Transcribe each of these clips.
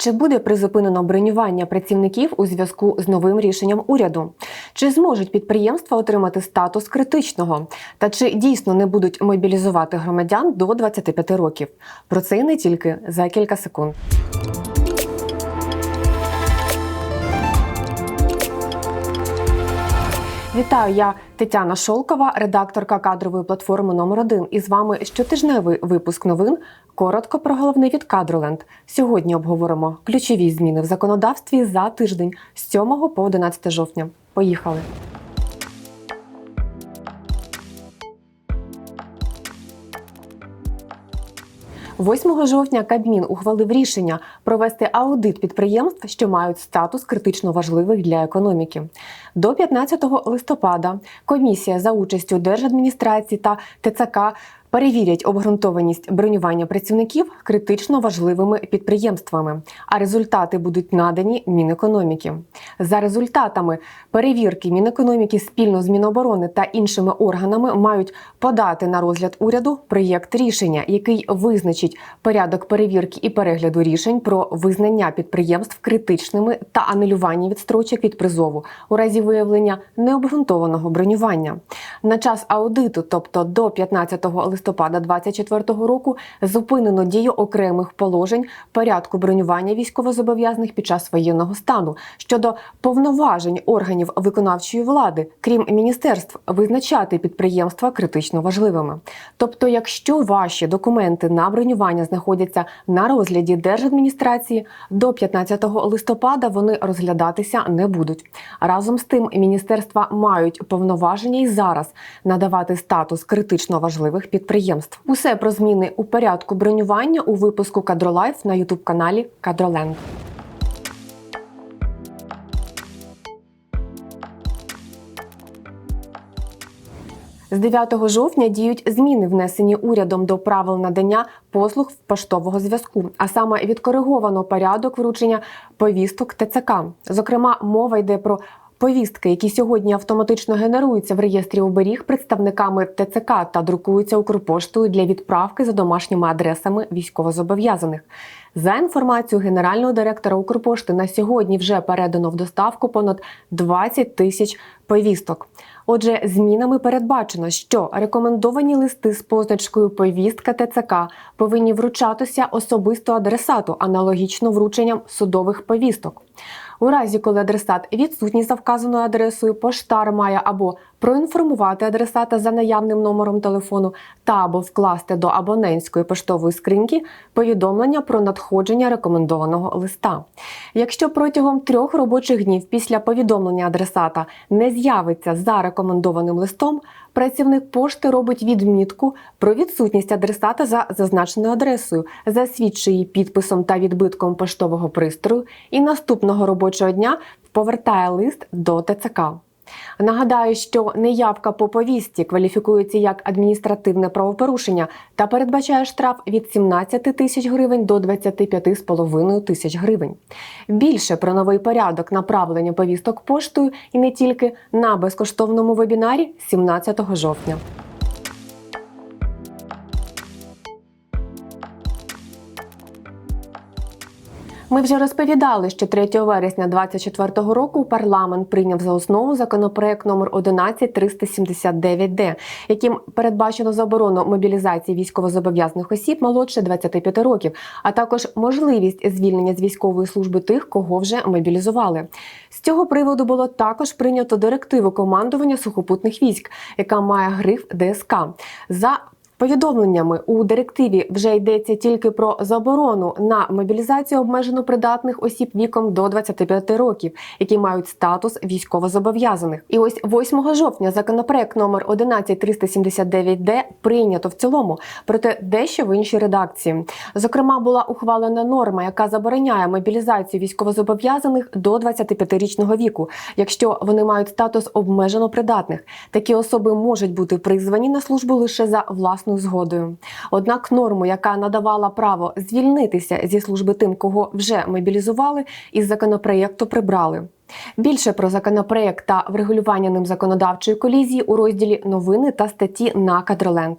Чи буде призупинено бронювання працівників у зв'язку з новим рішенням уряду? Чи зможуть підприємства отримати статус критичного? Та чи дійсно не будуть мобілізувати громадян до 25 років? Про це і не тільки за кілька секунд. Вітаю, я Тетяна Шолкова, редакторка кадрової платформи номер 1 І з вами щотижневий випуск новин. Коротко про головне від Кадроленд. Сьогодні обговоримо ключові зміни в законодавстві за тиждень з 7 по 11 жовтня. Поїхали. – 8 жовтня Кабмін ухвалив рішення провести аудит підприємств, що мають статус критично важливих для економіки. До 15 листопада комісія за участю Держадміністрації та ТЦК перевірять обґрунтованість бронювання працівників критично важливими підприємствами, а результати будуть надані Мінекономіки. За результатами перевірки Мінекономіки спільно з Міноборони та іншими органами мають подати на розгляд уряду проєкт рішення, який визначить порядок перевірки і перегляду рішень про визнання підприємств критичними та анулювання відстрочок від призову у разі виявлення необґрунтованого бронювання. На час аудиту, тобто до 15 листопада 2024 року, зупинено дію окремих положень порядку бронювання військовозобов'язаних під час воєнного стану щодо повноважень органів виконавчої влади, крім міністерств, визначати підприємства критично важливими. Тобто, якщо ваші документи на бронювання знаходяться на розгляді держадміністрації, до 15 листопада вони розглядатися не будуть. Разом з тим, міністерства мають повноваження і зараз надавати статус критично важливих підприємств. Усе про зміни у порядку бронювання у випуску Кадролайф на ютуб каналі Кадроленд. З 9 жовтня діють зміни, внесені урядом до правил надання послуг поштового зв'язку, а саме відкориговано порядок вручення повісток ТЦК. Зокрема, мова йде про Повістки, які сьогодні автоматично генеруються в реєстрі оберіг представниками ТЦК та друкуються Укрпоштою для відправки за домашніми адресами військовозобов'язаних. За інформацією генерального директора Укрпошти, на сьогодні вже передано в доставку понад 20 тисяч повісток. Отже, змінами передбачено, що рекомендовані листи з позначкою повістка ТЦК повинні вручатися особисто адресату, аналогічно врученням судових повісток. У разі, коли адресат відсутній за вказаною адресою, поштар має або проінформувати адресата за наявним номером телефону та або вкласти до абонентської поштової скриньки повідомлення про надходження рекомендованого листа. Якщо протягом трьох робочих днів після повідомлення адресата не з'явиться за рекомендованим листом, працівник пошти робить відмітку про відсутність адресата за зазначеною адресою, засвідчує її підписом та відбитком поштового пристрою і наступного робочого дня повертає лист до ТЦК. Нагадаю, що неявка по повісті кваліфікується як адміністративне правопорушення та передбачає штраф від 17 тисяч гривень до 25,5 тисяч гривень. Більше про новий порядок направлення повісток поштою і не тільки на безкоштовному вебінарі 17 жовтня. Ми вже розповідали, що 3 вересня 2024 року парламент прийняв за основу законопроект номер 11379 яким передбачено заборону мобілізації військовозобов'язаних осіб молодше 25 років, а також можливість звільнення з військової служби тих, кого вже мобілізували. З цього приводу було також прийнято директиву командування сухопутних військ, яка має гриф ДСК. За Повідомленнями у директиві вже йдеться тільки про заборону на мобілізацію обмежено придатних осіб віком до 25 років, які мають статус військовозобов'язаних. І ось 8 жовтня законопроект номер 11379 д прийнято в цілому, проте дещо в іншій редакції. Зокрема, була ухвалена норма, яка забороняє мобілізацію військовозобов'язаних до 25-річного віку, якщо вони мають статус обмежено придатних. Такі особи можуть бути призвані на службу лише за власною власною згодою. Однак норму, яка надавала право звільнитися зі служби тим, кого вже мобілізували, із законопроєкту прибрали. Більше про законопроєкт та врегулювання ним законодавчої колізії у розділі новини та статті на Кадроленд.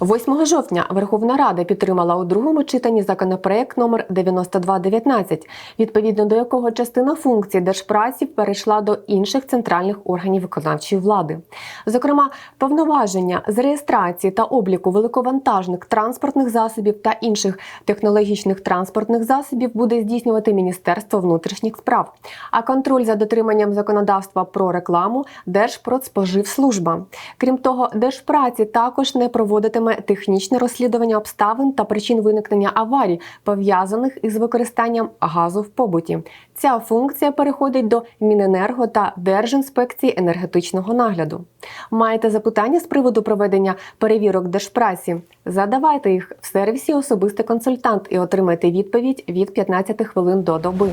8 жовтня Верховна Рада підтримала у другому читанні законопроект номер 9219, відповідно до якого частина функцій держпраці перейшла до інших центральних органів виконавчої влади. Зокрема, повноваження з реєстрації та обліку великовантажних транспортних засобів та інших технологічних транспортних засобів буде здійснювати Міністерство внутрішніх справ, а контроль за дотриманням законодавства про рекламу Держпродспоживслужба. Крім того, держпраці також не проводитиме технічне розслідування обставин та причин виникнення аварій, пов'язаних із використанням газу в побуті. Ця функція переходить до Міненерго та Держінспекції енергетичного нагляду. Маєте запитання з приводу проведення перевірок держпрасі? Задавайте їх в сервісі Особистий консультант і отримайте відповідь від 15 хвилин до доби.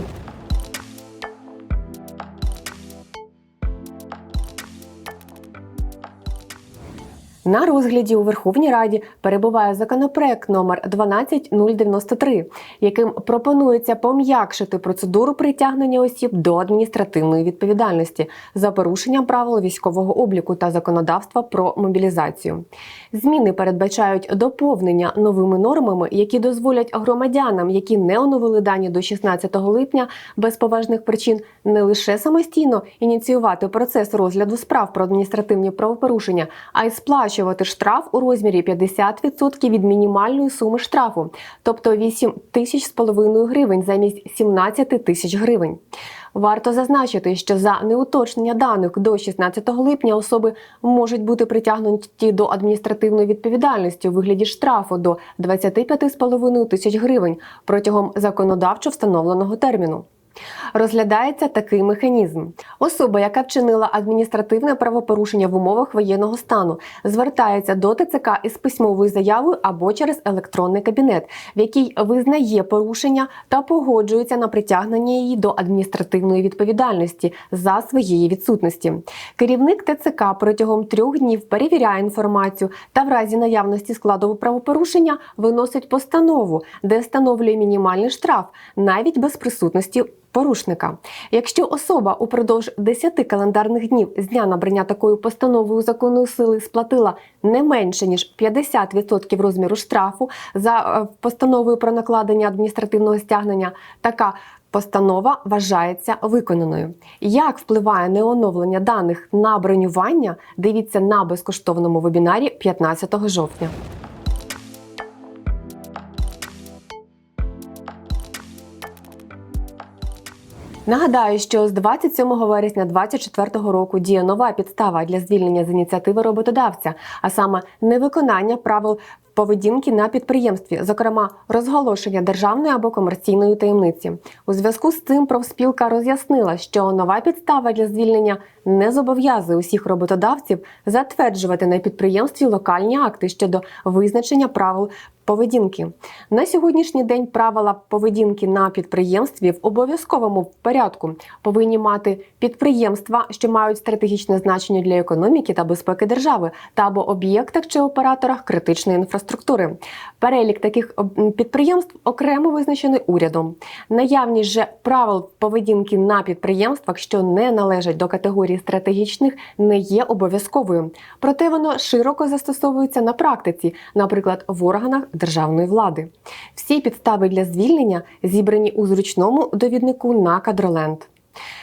На розгляді у Верховній Раді перебуває законопроект номер 12093, яким пропонується пом'якшити процедуру притягнення осіб до адміністративної відповідальності за порушення правил військового обліку та законодавства про мобілізацію. Зміни передбачають доповнення новими нормами, які дозволять громадянам, які не оновили дані до 16 липня без поважних причин, не лише самостійно ініціювати процес розгляду справ про адміністративні правопорушення, а й сплачувати сплачувати штраф у розмірі 50% від мінімальної суми штрафу, тобто 8 тисяч з половиною гривень замість 17 тисяч гривень. Варто зазначити, що за неуточнення даних до 16 липня особи можуть бути притягнуті до адміністративної відповідальності у вигляді штрафу до 25,5 тисяч гривень протягом законодавчо встановленого терміну. Розглядається такий механізм. Особа, яка вчинила адміністративне правопорушення в умовах воєнного стану, звертається до ТЦК із письмовою заявою або через електронний кабінет, в якій визнає порушення та погоджується на притягнення її до адміністративної відповідальності за своєї відсутності. Керівник ТЦК протягом трьох днів перевіряє інформацію та в разі наявності складу правопорушення виносить постанову, де встановлює мінімальний штраф навіть без присутності порушника. Якщо особа упродовж 10 календарних днів з дня набрання такою постановою законної сили сплатила не менше ніж 50% розміру штрафу за е, постановою про накладення адміністративного стягнення, така Постанова вважається виконаною. Як впливає неоновлення даних на бронювання? Дивіться на безкоштовному вебінарі 15 жовтня. Нагадаю, що з 27 вересня 2024 року діє нова підстава для звільнення з ініціативи роботодавця, а саме невиконання правил поведінки на підприємстві, зокрема розголошення державної або комерційної таємниці. У зв'язку з цим профспілка роз'яснила, що нова підстава для звільнення не зобов'язує усіх роботодавців затверджувати на підприємстві локальні акти щодо визначення правил поведінки. На сьогоднішній день правила поведінки на підприємстві в обов'язковому порядку повинні мати підприємства, що мають стратегічне значення для економіки та безпеки держави, та або об'єктах чи операторах критичної інфраструктури. Перелік таких підприємств окремо визначений урядом. Наявність же правил поведінки на підприємствах, що не належать до категорії стратегічних, не є обов'язковою. Проте воно широко застосовується на практиці, наприклад, в органах державної влади. Всі підстави для звільнення зібрані у зручному довіднику на кадроленд.